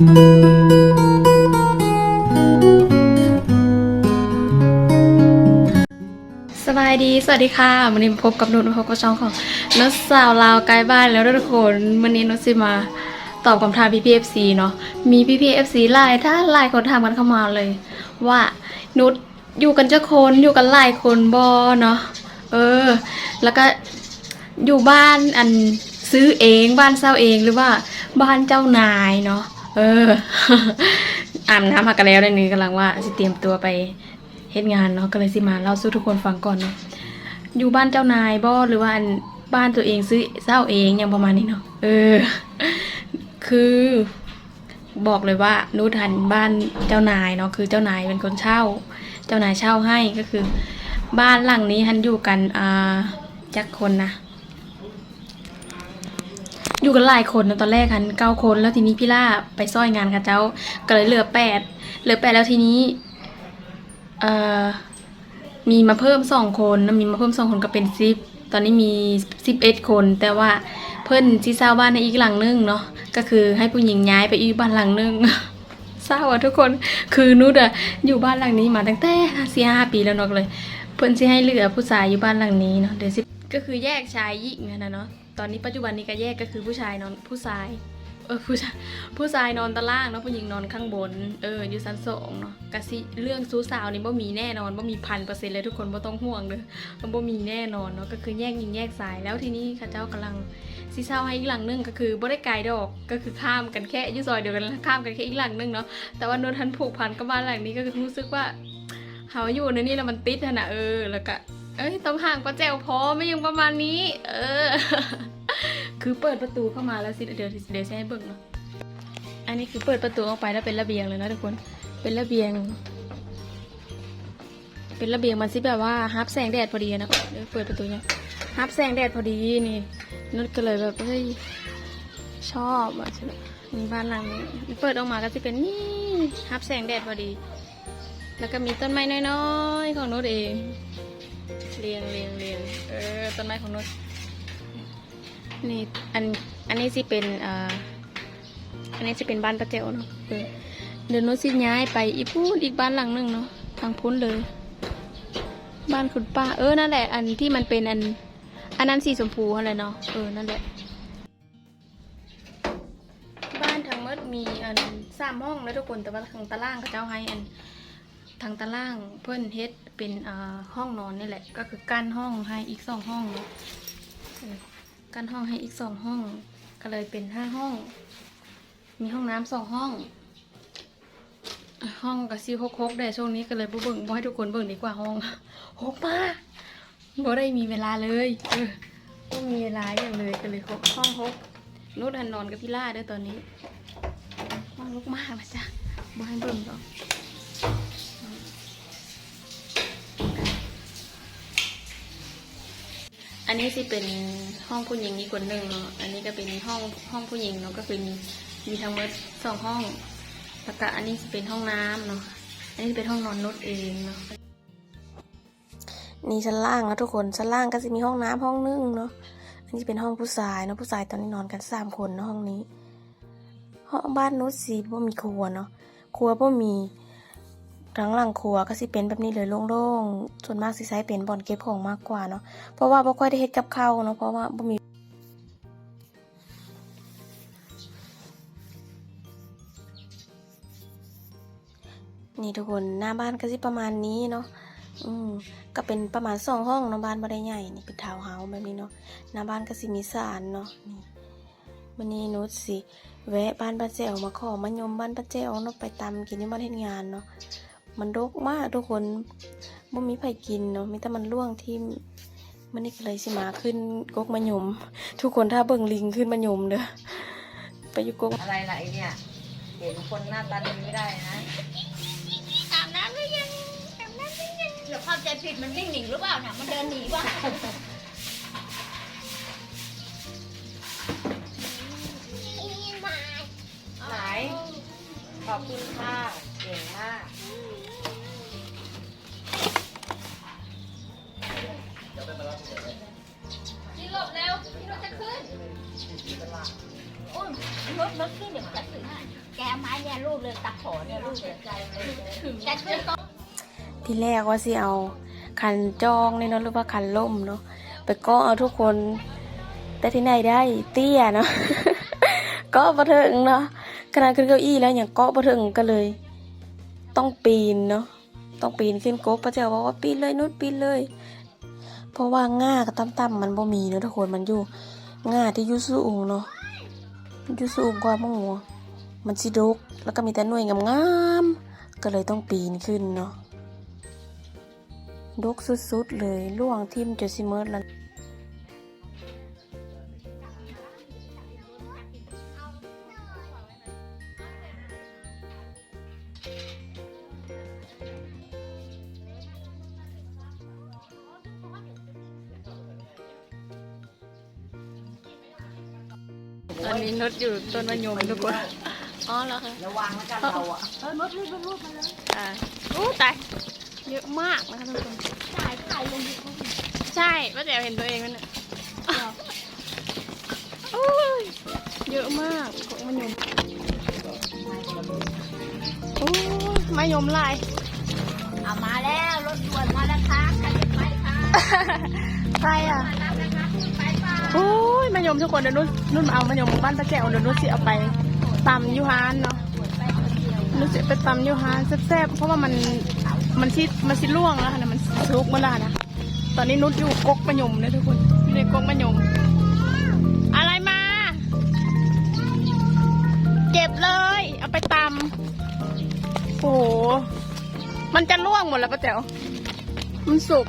สบายดี สวัสดีค่ะวันนี้พบกับนุชพบกับช่องของนุชสาวลาวใกล้บ้านแล้วทุกคนวันนี้นุชสิมาตอบคำถามพี่พีเอฟซีเนาะ มีพี่พีเอฟซีหลายถ้าหลายคนถามกันเข้ามาเลย ว่านุชอยู่กันเจ้าคนอยู่กันหลายคนบอเนาะ เออ แล้วก็อยู่บ้านอันซื้อเองบ้านเช่าเองหรือว่าบ้านเจ้านายเนาะ เอออาบน้ำมากันแล้วเดี๋ยวนี้กำลังว่าจะเตรียมตัวไปเฮ็ดงานเนาะก็เลยสิมาเล่าสู่ทุกคนฟังก่อนเนาะอยู่บ้านเจ้านายบ่หรือว่าบ้านตัวเองซื้อเช่าเองอย่างประมาณนี้เนาะเออ คือบอกเลยว่านุทันบ้านเจ้านายเนาะคือเจ้านายเป็นคนเช่า เจ้านายเช่าให้ก็คือ บ้านหลังนี้ฮันอยู่กันอ่าจักคนนะ อยู่กันหลายคนนะตอนแรกฮันเก้าคน แล้วทีนี้พี่ล่าไปซ้อยงานกับเจ้าก็เลยเหลือแปดเหลือแปดแล้วทีนี้เอ่อมีมาเพิ่มสองคนนะมีมาเพิ่มสองคนก็เป็นสิบตอนนี้มีสิบเอ็ดคน แต่ว่าเพิ่นที่เช่าบ้านในอีกหลังนึงเนาะก็คือให้ผู้หญิงย้ายไปอีกบ้านหลังนึงเศร้าอะทุกคนคือนุชอะอยู่บ้านหลังนี้มาตั้งแต่สี่ห้าปีแล้วเนาะก็เลย เพิ่นสิให้เหลือผู้ชายอยู่บ้านหลังนี้เนาะเดี๋ยวสิก็คือแยกชายหญิงนะเนาะ ตอนนี้ปัจจุบันนี้ก็แยกก็คือผู้ชายนอนผู้ชายเออผู้ชายผู้ชายนอนตารางเนาะผู้หญิงนอนข้างบนเอออยู่ชั้นสองเนาะกะสิเรื่องซู้สาวนี่บ่มีแน่นอนบ่มีพันเปอร์เซ็นต์เลยทุกคนบ่ต้องห่วงเด้อมันบ่มีแน่นอนเนาะก็คือแยกหญิงแยกสายแล้วทีนี้ข้าเจ้ากำลังสิเช่าให้อีกหลังนึงก็คือบ่ได้ไกลดอกก็คือข้ามกันแค่อยู่ซอยเดียวกันข้ามกันแค่อีกหลังนึงเนาะแต่ว่านนทันผูกพันกับบ้านหลังนี้ก็คือรู้สึกว่าเฮาอยู่ในนี่แล้วมันติดนะเออแล้วก็เอ้ยต้องห่างป้าแจวพอไม่ยังประมาณนี้ เออ คือเปิดประตูเข้ามาแล้วสิเดี๋ยวเดี๋ยวให้เบิ่งเนาะอันนี้คือเปิดประตูออกไปแล้วเป็นระเบียงเลยนะทุกคน เป็นระเบียง เป็นระเบียงมันสิแบบว่าฮับแสงแดดพอดีนะเดี๋ยวเปิดประตูเนี่ยฮับแสงแดดพอดีนี่นุชก็เลยแบบเฮ้ยชอบอะมีบ้านหลังนี้เปิดออกมาก็จะเป็นนี่ฮับแสงแดดพอดี แล้วก็มีต้นไม้น้อยๆของนุชเองเรียงเรียงเรียงเออต้นไม้ของนุช นี่อันอันนี้สิเป็นอ่าอันนี้จะเป็นบ้านป้าเจ้าเนาะเออเดี๋ยวโน้สิย้ายไปอีกพูดอีกบ้านหลังหนึ่งเนาะทางพุ้นเลย บ้านคุณป้า เออนั่นแหละ อันที่มันเป็นอัน อันนั้นสีชมพูอะไรเนาะเออนั่นแหละ บ้านทั้งหมดมีอันสามห้องแล้วทุกคนแต่ว่าทางตารางเขาเจ้าให้อันทางตารางเพิ่นเฮ็ดเป็นอ่าห้องนอนนี่แหละ ก็คือกั้นห้องให้อีกสองห้องเนาะ กั้นห้องให้อีกสองห้อง ก็เลยเป็นห้าห้อง มีห้องน้ำสองห้อง ห้องกับซีฮกๆได้ช่วงนี้ก็เลยบ่เบิ่งบ่ให้ทุกคนเบิ่งดีกว่าห้องหกมากบ่ได้มีเวลาเลยเออบ่มีเวลาอย่างเลยก็เลยหกห้องหกนุชหันนอนกับพี่ล่าด้วยตอนนี้ห้องลุกมากนะจ๊ะบ่ให้เบิ่งดอกอันนี้สิเป็น ห้องผู้หญิงอีกคนหนึ่งเนาะอันนี้ก็เป็นห้องห้องผู้หญิงเนาะก็คือมีมีทั้งหมดสองห้องแล้วก็อันนี้เป็นห้องน้ำเนาะอันนี้เป็นห้องนอนนุชเองเนาะนี่ชั้นล่างนะทุกคนชั้นล่างก็จะมีห้องน้ำห้องนึ่งเนาะอันนี้เป็นห้องผู้ชายเนาะผู้ชายตอนนี้นอนกันสามคนเนาะห้องนี้ ห้องบ้านนุชสีบ่มีครัวเนาะครัวบ่มี ทั้งหลังครัวก็สิเป็นแบบนี้เลยโล่งๆ ส่วนมากสิใช้เป็นบ่อนเก็บของมากกว่าเนาะ เพราะว่าบ่ค่อยได้เฮ็ดกับข้าวเนาะ เพราะว่าบ่มีนี่ทุกคนหน้าบ้านก็สิประมาณนี้เนาะ อืมก็เป็นประมาณสองห้องเนาะบ้านบ่ได้ใหญ่ นี่เป็นทาวน์เฮาส์แบบนี้เนาะ หน้าบ้านก็สิมีศาลเนาะ นี่วันนี้นุชสิ แวะบ้านป้าแจ๋วมาขอมายมบ้านป้าแจ๋วเนาะไปตำกินที่บ้านเฮ็ดงานเนาะ มันรกมากทุกคนบ่มีไผกินเนาะมีแต่มันร่วงที่มันนี่ก็เลยสิมาขึ้นกกมะยม ทุกคนถ้าเบิ่งลิงขึ้นมะยมเด้อไปอยู่กกอะไรล่ะไอเนี่ยเห็นคนหน้าตาดีไม่ได้นะอาบน้ำหรือยังอาบน้ำหรือยังหรือความใจผิดมันวิ่งหนีหรือเปล่าเนี่ยมันเดินหนีป่ะไหนขอบคุณค่ะเก่งมาก ที่แรกว่าสิเอาคันจองเนี่ยเนาะหรือว่าคันล่มเนาะไปก็เอาทุกคน แต่ที่ไหนได้เตี้ยเนาะก็บ่ถึงเนาะขนาดขึ้นเก้าอี้แล้วอย่างก็บ่ถึงก็เลย ต้องปีนเนาะต้องปีนขึ้นกกพระเจ้าบอกว่าปีนเลยนุดปีนเลย เพราะว่าง่ากับต่ำๆมันบ่มีเนาะทุกคนมันอยู่ง่าที่ยู่สูงเนาะยู่สูงกว่าหมู่มันสิดกแล้วก็มีแต่หน่วยงามๆ ก็เลยต้องปีนขึ้นเนาะดกสุดๆเลยล่วงทิ่มจนสิเมิดแล้วตอนนี้นดอยู่ต้นมะยมทุกคน อ๋อแล้วค่ะระวังแล้วกันเราอะเออมดรูปมดรูปมาเลยอ่าอู้ตายเยอะมากนะคะทุกคนถ่ายถ่ายลงยูทูบใช่ป้าแจ๋วเห็นตัวเองนั่นน่ะโอ้ยเยอะมากของมะยมโอ้ยมะยมลายเอามาแล้วรถด่วนมาแล้วค่ะใครจะไปค่ะใครอะมารับนะคะคุณไปเปล่าโอ้ยมะยมทุกคนเดี๋ยวนุ่นนุ่นมาเอามะยมบ้านป้าแจ๋วเดี๋ยวนุ่นสิเอาไป ตำยูฮานเนาะไปคนเดียวนุ่นสิไปตำยูฮานแซ่บๆเพราะว่ามันมันชิดมันชิดล่วงแล้วค่ะนะมันสุกหมาแล้วนะตอนนี้นุ่นอยู่กกมะยมนะทุกคนอยู่ในกกมะยม อะไรมา เก็บเลย เอาไปตำโอ้โหมันจะล่วงหมดแล้วป้าแจ๋วมันสุก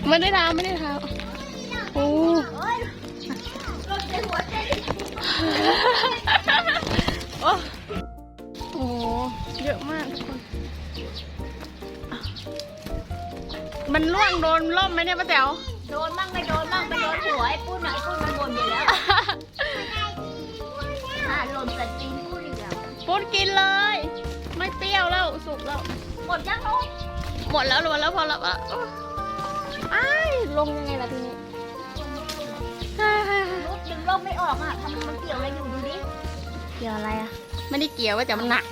มันไม่ได้ทำไม่ได้ทำโอ้ โอ้โอ้เยอะมากทุกคน มันล่วงโดนล่มไหมเนี่ยป้าแจ๋วโดนมั่งไม่โดนมั่งไปโดนหัวไอ้ปุ้นอะไอ้ปุ้นมันบ่นอยู่แล้วอ่าหล่นใส่ตีนปุ้นอีกแล้วปุ้นกินเลย ไม่เปรี้ยวแล้วสุกแล้ว หมดยังลูกหมดแล้วหมดแล้วพอแล้วอะอ้ายลงยังไงล่ะทีนี้ ลูกดึงร่มไม่ออกอะทำไมมันเกี่ยวอะไรอยู่ดูดิเกี่ยวอะไรอะ ไม่ได้เกี่ยวว่าแต่มันหนัก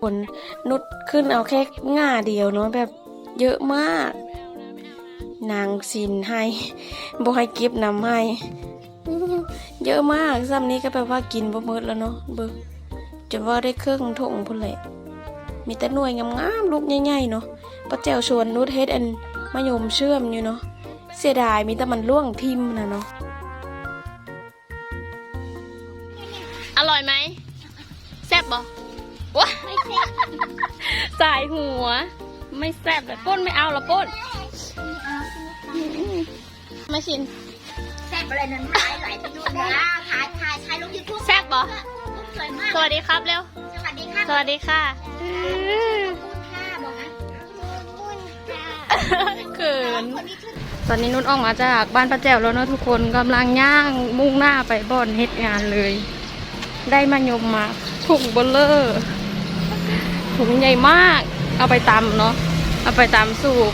ผลนุดขึ้นเอาแค่ง่าเดียวเนาะแบบเยอะมาก นางสินให้บ่ให้เก็บนำให้ เยอะมากซ้ำนี้ก็แปลว่ากินบ่หมดแล้วเนาะเบิ่งจนว่าได้เครื่องถงพุ่นแหละ มีแต่หน่วยงามๆลูกใหญ่ๆเนาะป้าแจวชวนนุดเฮ็ดอันมะยมเชื่อมอยู่เนาะเสียดายมีแต่มันล่วงทิมนะเนาะอร่อยไหมแซ่บบ่ว้าไม่เสร็จสายหัว ไม่แซ่บเลยป้นไม่เอาละป้นมาชินแซ่บอะไรนั้นถ่ายไหลไปดูนะถ่ายถ่ายถ่ายลงยูทูบแซ่บบ่สวยมากสวัสดีครับเร็ว สวัสดีค่ะ สวัสดีค่ะ คุณค่ะบอกนะคุณค่ะเขินคนนี้ชื่อตอนนี้นุ่นออกมาจากบ้านป้าแจ๋วแล้วเนอะทุกคนกำลังย่างมุ่งหน้าไปบ่อนเฮ็ดงานเลย ได้มายมมาถุงเบลเลอร์ถุงใหญ่มาก เอาไปตำเนาะเอาไปตำสูบ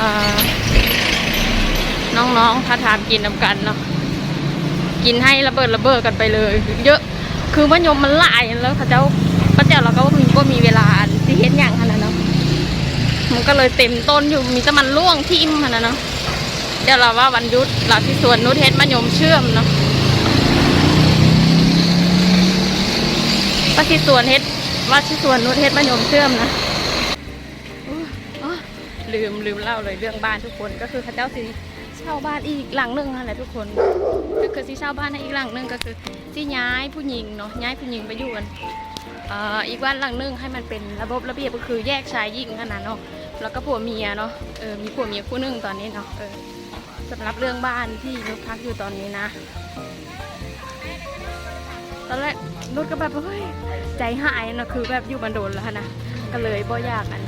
อ่าน้องๆถ้าทานกินนำกันเนาะกินให้ระเบิดระเบิดกันไปเลย เยอะคือมะยมมันหลายแล้วพระเจ้า ป้าแจ๋วเราก็มีก็มีเวลาที่เฮ็ดอย่างขนาดเนาะมันก็เลยเต็มต้นอยู่มีแต่มันร่วงทิ่มขนาดเนาะเดี๋ยวเราว่าวันยุดเราที่สวนนุชเฮ็ดมะยมเชื่อมเนาะว่าที่สวนเฮ็ดว่าที่สวนนุชเฮ็ดมะยมเชื่อมนะลืมลืมเล่าเลยเรื่องบ้านทุกคนก็คือข้าเจ้าสิเช่าบ้านอีกหลังหนึ่งนั่นแหละทุกคนก็คือสิเช่าบ้านให้อีกหลังหนึ่งก็คือที่ย้ายผู้หญิงเนาะย้ายผู้หญิงไปอยู่กัน อีกวันหลังนึงให้มันเป็นระบบระเบียบก็คือแยกชายหญิงขนาดเนาะแล้วก็ผัวเมียเนาะเออมีผัวเมียคู่หนึงตอนนี้เนาะเออสำหรับเรื่องบ้านที่นุชพักอยู่ตอนนี้นะ ตอนแรกนุชก็แบบเฮ้ยใจหายนะคือแบบอยู่บันโดนแล้วนะก็เลยบ่อยากอัน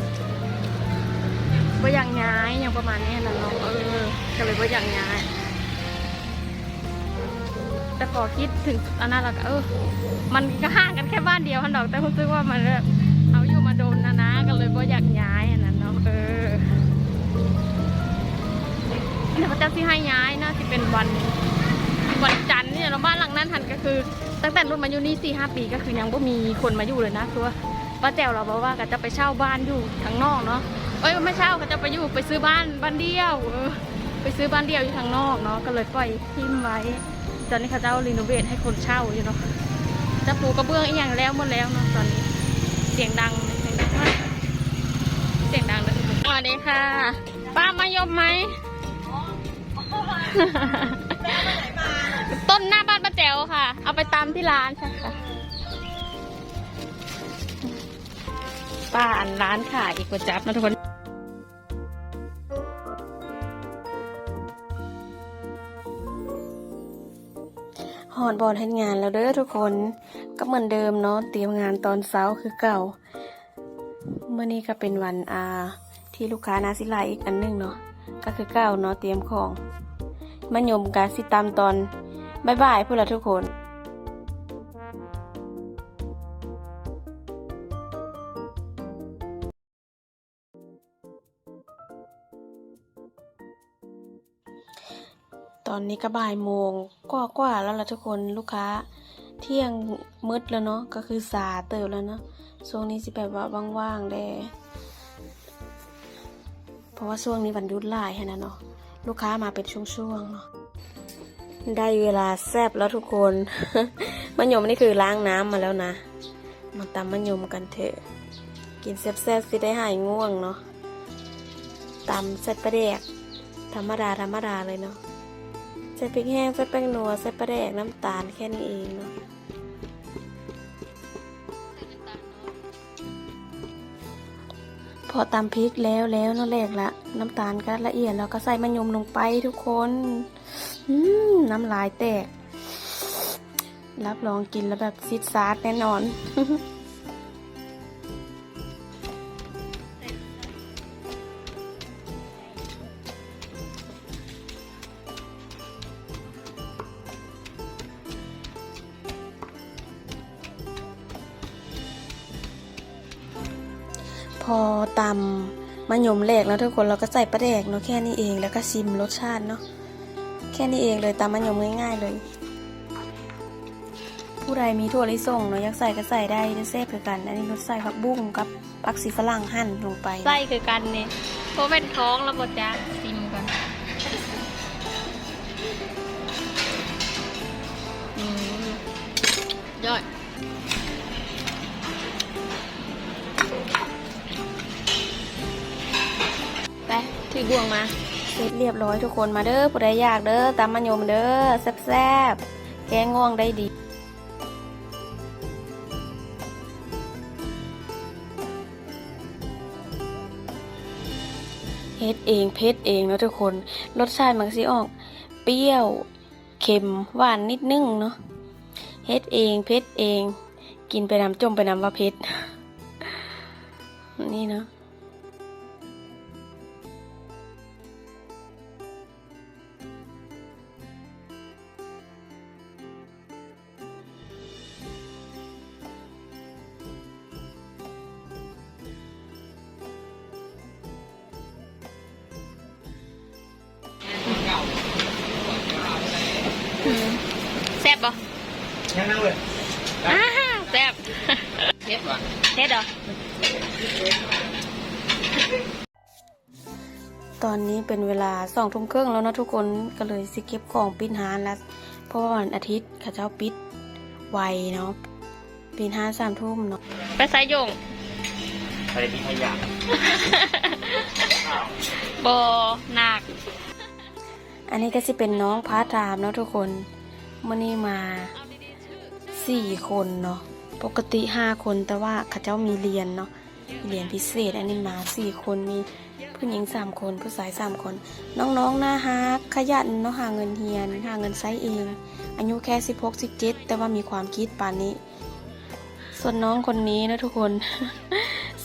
บ่อยากย้ายอย่างประมาณนี้นะเนาะเออก็เลยบ่อยากย้าย แต่พอคิดถึงอันนั้นล้วก็เออ มันก็ห่างกันแค่บ้านเดียวฮันดอก แต่รู้สึกว่ามันเอาอยู่มาโดนนะนะก็เลยบ่อยากย้ายอันนั้นเนาะเออเนี่ยพระเจ้าที่ให้ย้ายนะที่เป็นวันวันจันทร์เนี่ยเราบ้านหลังนั้นทันก็คือ ตั้งแต่รุ่นมาอยู่นี่สี่ห้าปีก็คือยังไม่มีคนมาอยู่เลยนะคือว่าป้าแจ๋วเราบอกว่าก็จะไปเช่าบ้านอยู่ทางนอกเนาะเอ้ยไม่เช่าก็จะไปอยู่ไปซื้อบ้านบ้านเดียวเออไปซื้อบ้านเดียวอยู่ทางนอกเนาะก็เลยปล่อยทิ้งไว้ ตอนนี้เขาเจ้ารีโนเวทให้คนเช่าอยู่เนาะจะปูกระเบื้องอีกอย่างแล้วหมดแล้วเนาะตอนนี้เสียงดังเสียงดังมากเสียงดังเลยสวัสดีค่ะ ป้ามายมไหมต้นหน้าบ้านป้าแจ๋วค่ะ เอาไปตามที่ร้านใช่ค่ะ ป้าอันร้านขายอีกกว่าจับนะทุกคน หอนบอลให้งานแล้วเด้อทุกคนก็เหมือนเดิมเนาะเตรียมงานตอนเช้าคือเก่าเมื่อนี้ก็เป็นวันอาที่ลูกค้านาซิไลอีกอันหนึงเนาะก็คือเก่าเนาะเตรียมของมายมกาสิตามตอนบ่ายๆพูดละทุกคน ตอนนี้ก็บ่ายโมงกว่ากว่าๆแล้วล่ะทุกคนลูกค้า เที่ยงมืดแล้วเนาะก็คือสาเติบแล้วเนาะช่วงนี้สิแบบว่าว่างๆแดเพราะว่าช่วงนี้วันยุดหลายฮะนะเนาะลูกค้ามาเป็นช่วงๆเนาะได้เวลาแซบแล้วทุกคนมะยมนี่คือล้างน้ำมาแล้วนะมาตำมะยมกันเถอะ กินแซ่บๆสิได้หายง่วงเนาะตำเส้นปลาแดกธรรมดาธรรมดาเลยเนาะ ส่พริกแห้งใส่แป้งนัวใส่ปลาแดกน้ำตาลแค่นี้เองเนาะพอตำพริกแล้วแล้วนั่นแหลกละน้ำตาลก็ละเอียดแล้วก็ใส่มะยมลงไปทุกคนน้ำลายแตก รับรองกินแล้วแบบซิดซาดแน่นอน มะยมแหลกแล้วทุกคนเราก็ใส่ปลาแดกเนาะแค่นี้เองแล้วก็ชิมรสชาติเนาะแค่นี้เองเลยตำมะยมง่ายๆเลย ผู้ใดมีถั่วลิสงเนาะอยากใส่ก็ใส่ได้ได้เซฟคือกัน อันนี้รสใส่ผักบุ้งกับผักสีฝรั่งหั่นลงไปไส้คือกันเนี่ยเพราะเป็นท้องแล้วบดจ้าซิมก่อนอืมยอด ปถือบ่วงมาเสร็จเรียบร้อยทุกคนมาเด้อผู้ใดอยากเด้อตำมะยมเด้อแซ่บๆแกงง่วงได้ดีเฮ็ดเองเพชรเองนะทุกคนรสชาติมันสิออก เปรี้ยวเค็มหวานนิดนึงเนาะเฮ็ดเองเพชรเอง กินไปน้ำจมไปน้ำว่าเพชรนี่เนาะ ก่อนเด็ดเหรอ ตอนนี้เป็นเวลาสองทุ่มครึ่งแล้วนะทุกคนก็เลยสิเก็บของปิดหานแล้วเพราะว่าวันอาทิตย์เข้าเจ้าปิดไวเนาะปิดห้านสามทุ่มเนาะไปสายโยงไปที่ขยะบอหนัก อันนี้ก็สิเป็นน้องพาร์ทไทม์เนาะทุกคนเมื่อนี้มาสี่คนเนาะ ปกติห้าคนแต่ว่าเขาเจ้ามีเรียนเนาะเรียนพิเศษอันนี้มาสี่คนมีผู้หญิงสามคนผู้ชายสามคน น้องๆน่าฮักขยันเนาะหาเงินเฮียนหาเงินใช้เอง อายุแค่สิบหกสิบเจ็ดแต่ว่ามีความคิดปานนี้ ส่วนน้องคนนี้นะทุกคน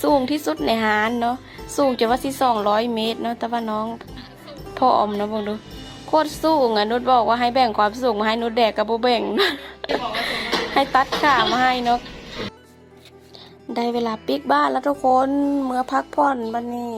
สูงที่สุดในหานเนาะสูงจะว่าสิสองร้อยเมตรเนาะแต่ว่าน้องพออมนะบอกดูโคตรสูงอะนุชบอกว่าให้แบ่งความสูงมาให้นุชแดกกับโบแบ่ง ให้ตัดขามาให้เนาะได้เวลาปิกบ้านแล้วทุกคน เมื่อพักผ่อนบันนี้